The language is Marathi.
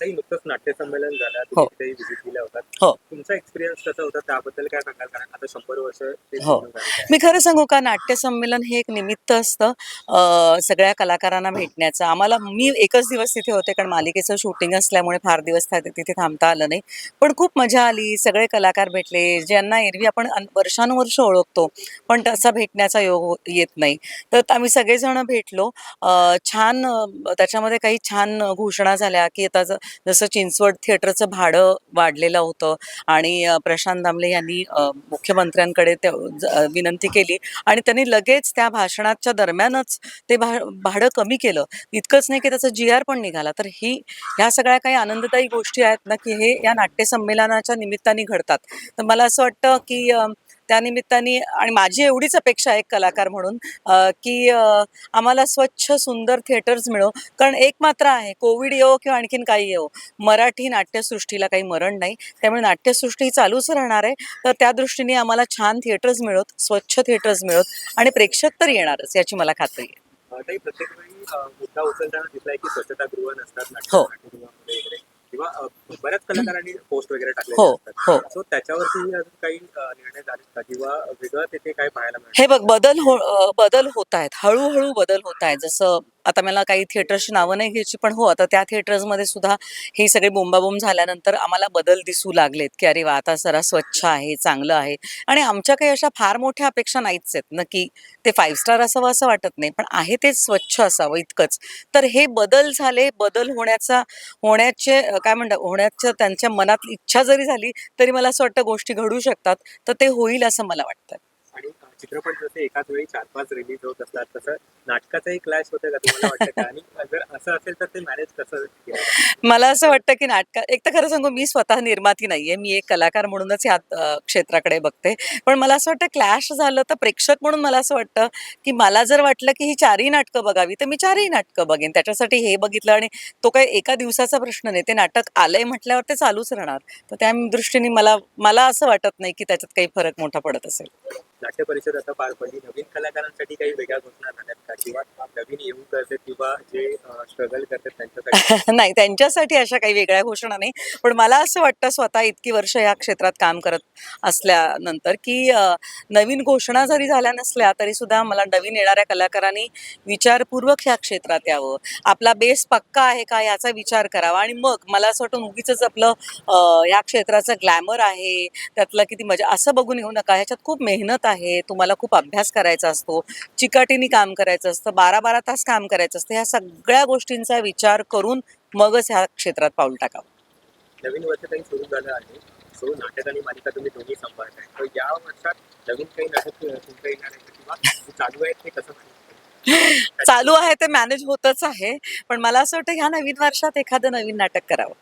ताई नुकतंच नाट्य संमेलन झालं हो. तिथेही व्हिजिट दिल्या होतात हो. तुमचा एक्सपिरियन्स कसा होता? त्याबद्दल काय सांगाल? कारण आता शंभर वर्ष हो. मी खरं सांगू का नाट्य संमेलन हे एक निमित्त असतं सगळ्या कलाकारांना भेटण्याचं. आम्हाला मी एकच दिवस तिथे होते कारण मालिकेचं शूटिंग असल्यामुळे फार दिवस तिथे थांबता आलं नाही. पण खूप मजा आली सगळे कलाकार भेटले ज्यांना एरवी आपण वर्षानुवर्ष ओळखतो पण तसा भेटण्याचा योग हो- येत नाही. तर आम्ही सगळेजण भेटलो. छान त्याच्यामध्ये काही छान घोषणा झाल्या की आता जसं चिंचवड थिएटरचं भाडं वाढलेलं होतं आणि प्रशांत दामले यांनी मुख्यमंत्र्यांकडे ते ज- विनंती केली आणि त्यांनी लगेच त्या भाषणाच्या दरम्यानच ते भा भाडं कमी केलं. इतकंच नाही की त्याचा जी आर पण निघाला. तर ही ह्या सगळ्या काही आनंददायी गोष्टी आहेत ना की हे या नाट्य संमेलनाच्या निमित्ताने घडतात. तर मला असं वाटतं की अं, त्या निमित्ताने आणि माझी एवढीच अपेक्षा आहे एक कलाकार म्हणून की आम्हाला स्वच्छ सुंदर थिएटर्स मिळो. कारण एक मात्र आहे कोविड येवो किंवा आणखीन काही येवो मराठी नाट्यसृष्टीला काही मरण नाही. त्यामुळे नाट्यसृष्टी ही चालूच राहणार आहे. तर त्या दृष्टीने आम्हाला छान थिएटर्स मिळत स्वच्छ थिएटर्स मिळत आणि प्रेक्षक तर येणारच याची मला खात्री आहे. प्रत्येक वेळी मुद्दा उचलताना दिसलाय की स्वच्छतागृह नसतात हो. नाट्यगृहामध्ये वगैरे किंवा अं, बऱ्याच कलाकारांनी पोस्ट वगैरे टाकले हो, हो. सो त्याच्यावरती अजून काही अं, निर्णय झाले का किंवा वेगळं तिथे काय पाहायला मिळेल हे बघ बदल हो अ, बदल होत आहेत. हळूहळू बदल होत आहेत. जसं आता मला काही थिएटर्सची नावं नाही घ्यायची पण हो आता त्या थिएटर्समध्ये सुद्धा ही सगळी बोंबाबोंब झाल्यानंतर आम्हाला बदल दिसू लागलेत की अरे वा आता जरा स्वच्छ आहे चांगलं आहे. आणि आमच्या काही अशा फार मोठ्या अपेक्षा नाहीच आहेत ना की ते फाईव्ह स्टार असावं असं वाटत नाही पण आहे ते स्वच्छ असावं इतकंच. तर हे बदल झाले बदल होण्याचा होण्याचे काय म्हणतात होण्याच्या त्यांच्या मनात इच्छा जरी झाली तरी मला असं वाटतं गोष्टी घडू शकतात तर ते होईल असं मला वाटतं चित्रपट जसे एकाच वेळी चार पाच रिलीज होत असतात. तसं नाटकाचाही क्लॅश होतं का तुम्हाला वाटतं का? आणि जर असं असेल तर ते मॅनेज कसं केलं? मला असं वाटतं की नाटका एक तर खरं सांगू मी स्वतः निर्माती नाहीये. मी एक कलाकार म्हणूनच ह्या अ, क्षेत्राकडे बघते. पण मला असं वाटतं क्लॅश झालं तर प्रेक्षक म्हणून मला असं वाटतं की मला जर वाटलं की ही चारही नाटकं बघावी तर मी चारही नाटकं बघेन. त्याच्यासाठी हे बघितलं आणि तो काही एका दिवसाचा प्रश्न नाही. ते नाटक आलंय म्हटल्यावर ते चालूच राहणार. तर त्या दृष्टीने मला मला असं वाटत नाही की त्याच्यात काही फरक मोठा पडत असेल. नाट्य परिषद आता पार पडली नवीन कलाकारांसाठी काही वेगळ्या घोषणा झाल्यात का किंवा नवीन येऊ करतात किंवा जे स्ट्रगल करतात त्यांच्यासाठी? नाही त्यांच्यासाठी अशा काही वेगळ्या घोषणा नाही. पण मला असं वाटतं स्वतः इतकी वर्ष या क्षेत्रात काम करत असल्यानंतर की नवीन घोषणा जरी झाल्या नसल्या तरी सुद्धा मला नवीन येणाऱ्या कलाकारांनी विचारपूर्वक ह्या क्षेत्रात यावं. आपला बेस पक्का आहे का याचा विचार करावा. आणि मग मला असं वाटतं उगीच आपलं या क्षेत्राचं ग्लॅमर आहे त्यातलं किती मजा असं बघून येऊ नका. ह्याच्यात खूप मेहनत आहे तुम्हाला खूप अभ्यास करायचा असतो चिकाटीने काम करायचं असतं बारा बारा तास काम करायचं असतं ह्या सगळ्या गोष्टींचा विचार करून मगच ह्या क्षेत्रात पाऊल टाकावं नवीन वर्ष काही सुरू झालं आहे सो नाटक आणि मालिका तुम्ही दोन्ही सांभाळताय तर या वर्षात नवीन काही नाटक तुमचं येणार आहे का? किंवा चालू आहेत ते कसं manage करताय? चालू आहे ते मॅनेज होतच आहे पण मला असं वाटतं ह्या नवीन वर्षात एखादं नवीन नाटक करावं